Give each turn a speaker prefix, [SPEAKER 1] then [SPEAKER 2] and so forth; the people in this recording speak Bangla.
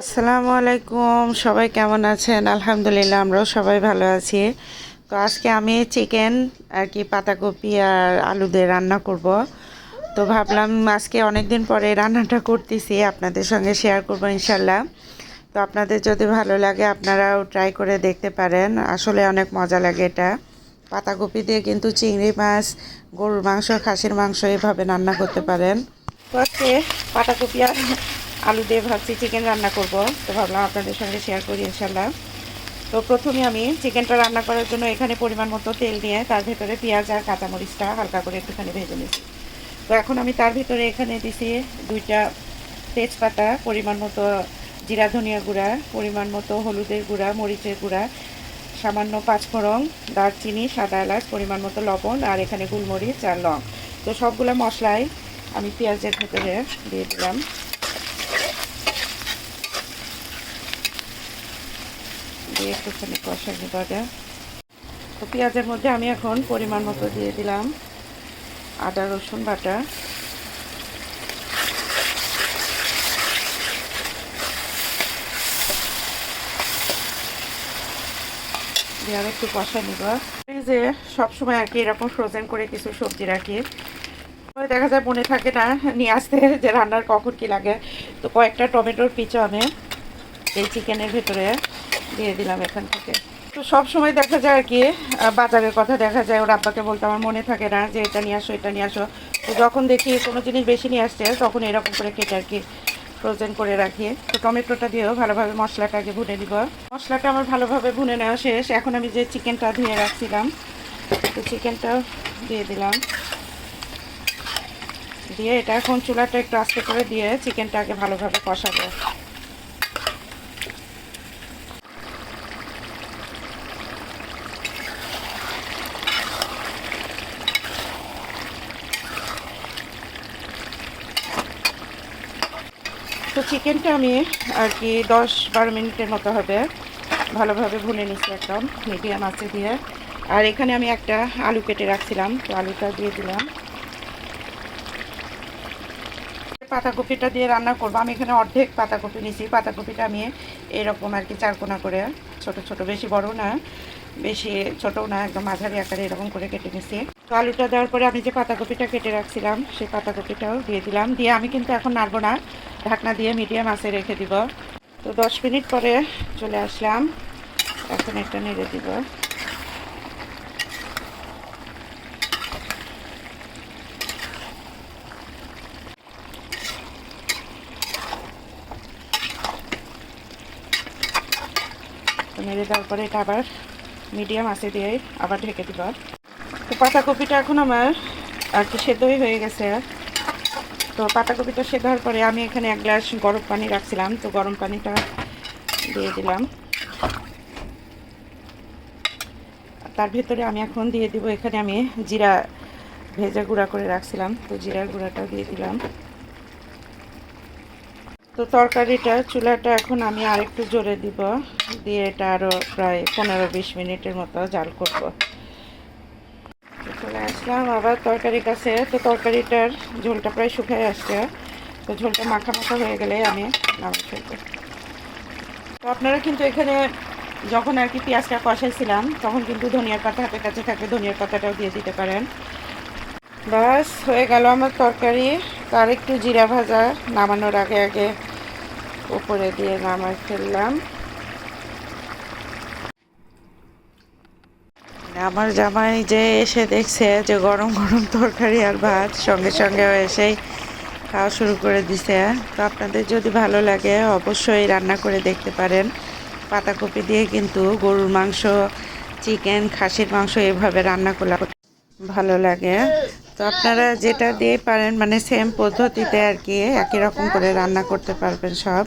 [SPEAKER 1] আসসালামু আলাইকুম, সবাই কেমন আছেন? আলহামদুলিল্লাহ, আমরাও সবাই ভালো আছি। তো আজকে আমি চিকেন আর কি পাতাকপি আর আলু দিয়ে রান্না করব। তো ভাবলাম আজকে অনেক দিন পরে রান্নাটা করতেছি, আপনাদের সঙ্গে শেয়ার করব ইনশাল্লাহ তো আপনাদের যদি ভালো লাগে, আপনারাও ট্রাই করে দেখতে পারেন। আসলে অনেক মজা লাগে এটা। পাতাকপি দিয়ে কিন্তু চিংড়ি মাছ, গরুর মাংস, খাসির মাংস এভাবে রান্না করতে পারেন। তো আজকে পাতাকপি আর আলু দিয়ে ভাবছি চিকেন রান্না করব। তো ভাবলাম আপনাদের সঙ্গে শেয়ার করি ইনশাল্লাহ তো প্রথমে আমি চিকেনটা রান্না করার জন্য এখানে পরিমাণ মতো তেল নিয়ে তার ভেতরে পেঁয়াজ আর কাঁচামরিচটা হালকা করে একটুখানি ভেজে নিয়েছি তো এখন আমি তার ভিতরে এখানে দিছি দুইটা তেজপাতা, পরিমাণ মতো জিরা, ধনিয়া গুঁড়া, পরিমাণ মতো হলুদের গুঁড়া, মরিচের গুঁড়া, সামান্য পাঁচফোড়ন, দারচিনি, সাদা এলাচ, পরিমাণ মতো লবণ আর এখানে গুলমরিচ আর লং। তো সবগুলো মশলাই আমি পেঁয়াজের ভেতরে দিয়ে দিলাম। দিয়ে একটুখানি কষানি বাটা তো পেঁয়াজের মধ্যে আমি এখন পরিমাণ মতো দিয়ে দিলাম আদা, রসুন বাটা। দিয়ে আর একটু কষা নিব। যে সবসময় আর কি এরকম ফ্রোজেন করে কিছু সবজি রাখি। দেখা যায় মনে থাকে না, নিয়ে আসতে যে রান্নার কখন কি লাগে। তো কয়েকটা টমেটোর পিচও আমি এই চিকেনের ভেতরে। দিয়ে দিলাম এখান থেকে। তো সব সময় দেখা যায় আর কি বাজারের কথা দেখা যায়, ওর আব্বাকে বলতে আমার মনে থাকে না যে এটা নিয়ে আসো, এটা নিয়ে আসো। তো যখন দেখি কোনো জিনিস বেশি নিয়ে আসছে, তখন এরকম করে কেটে আর কি ফ্রোজেন করে রাখি। তো টমেটোটা দিয়েও ভালোভাবে মশলাটাকে ভুনে দিব মশলাটা আমার ভালোভাবে ভুনে নেওয়া শেষ। এখন আমি যে চিকেনটা ধুয়ে রাখছিলাম, তো চিকেনটাও দিয়ে দিলাম। দিয়ে এটা এখন চুলাটা একটু আস্তে করে দিয়ে চিকেনটাকে ভালোভাবে কষাবো। তো চিকেনটা আমি আর কি দশ বারো মিনিটের মতো হবে। ভালোভাবে ভুনে নিচ্ছি একদম মিডিয়াম আছে দিয়ে। আর এখানে আমি একটা আলু কেটে রাখছিলাম, তো আলুটা দিয়ে দিলাম। পাতাকপিটা দিয়ে রান্না করব। আমি এখানে অর্ধেক পাতাকপি নিছি। পাতাকপিটা আমি এরকম আর কি চারকোনা করে, ছোট ছোট, বেশি বড় না, বেশি ছোটও না, একদম মাঝারি আকারে এরকম করে কেটে নিছি। তো আলুটা দেওয়ার পরে আমি যে পাতাকপিটা কেটে রাখছিলাম, সেই পাতাকপিটাও দিয়ে দিলাম। দিয়ে আমি কিন্তু এখন নাড়বো না। ঢাকনা দিয়ে মিডিয়াম আঁচে রেখে দিব। তো দশ মিনিট পরে চলে আসলাম। এখন একটা নেড়ে দিব। নেড়ে দেওয়ার পরে এটা আবার মিডিয়াম আঁচে দিয়ে আবার ঢেকে দিব। পাতাকপিটা এখন আমার, আর কি সেদ্ধই হয়ে গেছে। তো পাতাকপিটা সেদ্ধ হওয়ার পরে আমি এখানে এক গ্লাস গরম পানি রাখছিলাম, তো গরম পানিটা দিয়ে দিলাম। তার ভেতরে আমি এখন দিয়ে দিব, এখানে আমি জিরা ভেজা গুঁড়া করে রাখছিলাম, তো জিরার গুঁড়াটাও দিয়ে দিলাম। তো তরকারিটা, চুলাটা এখন আমি আরেকটু জোরে দিব, দিয়ে এটা আরও প্রায় পনেরো বিশ মিনিটের মতো জাল করব। চলে আসলাম, আবার তরকারির কাছে। তো তরকারিটার ঝোলটা প্রায় শুকিয়ে আসছে। তো ঝোলটা মাখা মাখা হয়ে গেলে আমি নামিয়ে ফেলব তো আপনারা কিন্তু এখানে যখন আর কি পেঁয়াজটা কষাইছিলাম, তখন কিন্তু ধনিয়ার পাতা হাতের কাছে থাকলে ধনিয়ার পাতাটাও দিয়ে দিতে পারেন। বাস হয়ে গেল আমার তরকারি। তার একটু জিরা ভাজা নামানোর আগে আগে উপরে দিয়ে নামাই ফেললাম। আমার জামাই যে এসে দেখছে যে গরম গরম তরকারি আর ভাত সঙ্গে সঙ্গে এসেই খাওয়া শুরু করে দিছে। তো আপনাদের যদি ভালো লাগে অবশ্যই রান্না করে দেখতে পারেন। পাতাকপি দিয়ে কিন্তু গরুর মাংস, চিকেন, খাসির মাংস এভাবে রান্না করলে ভালো লাগে। তো আপনারা যেটা দিয়ে পারেন মানে সেম পদ্ধতিতে আর কি, একই রকম করে রান্না করতে পারবেন সব।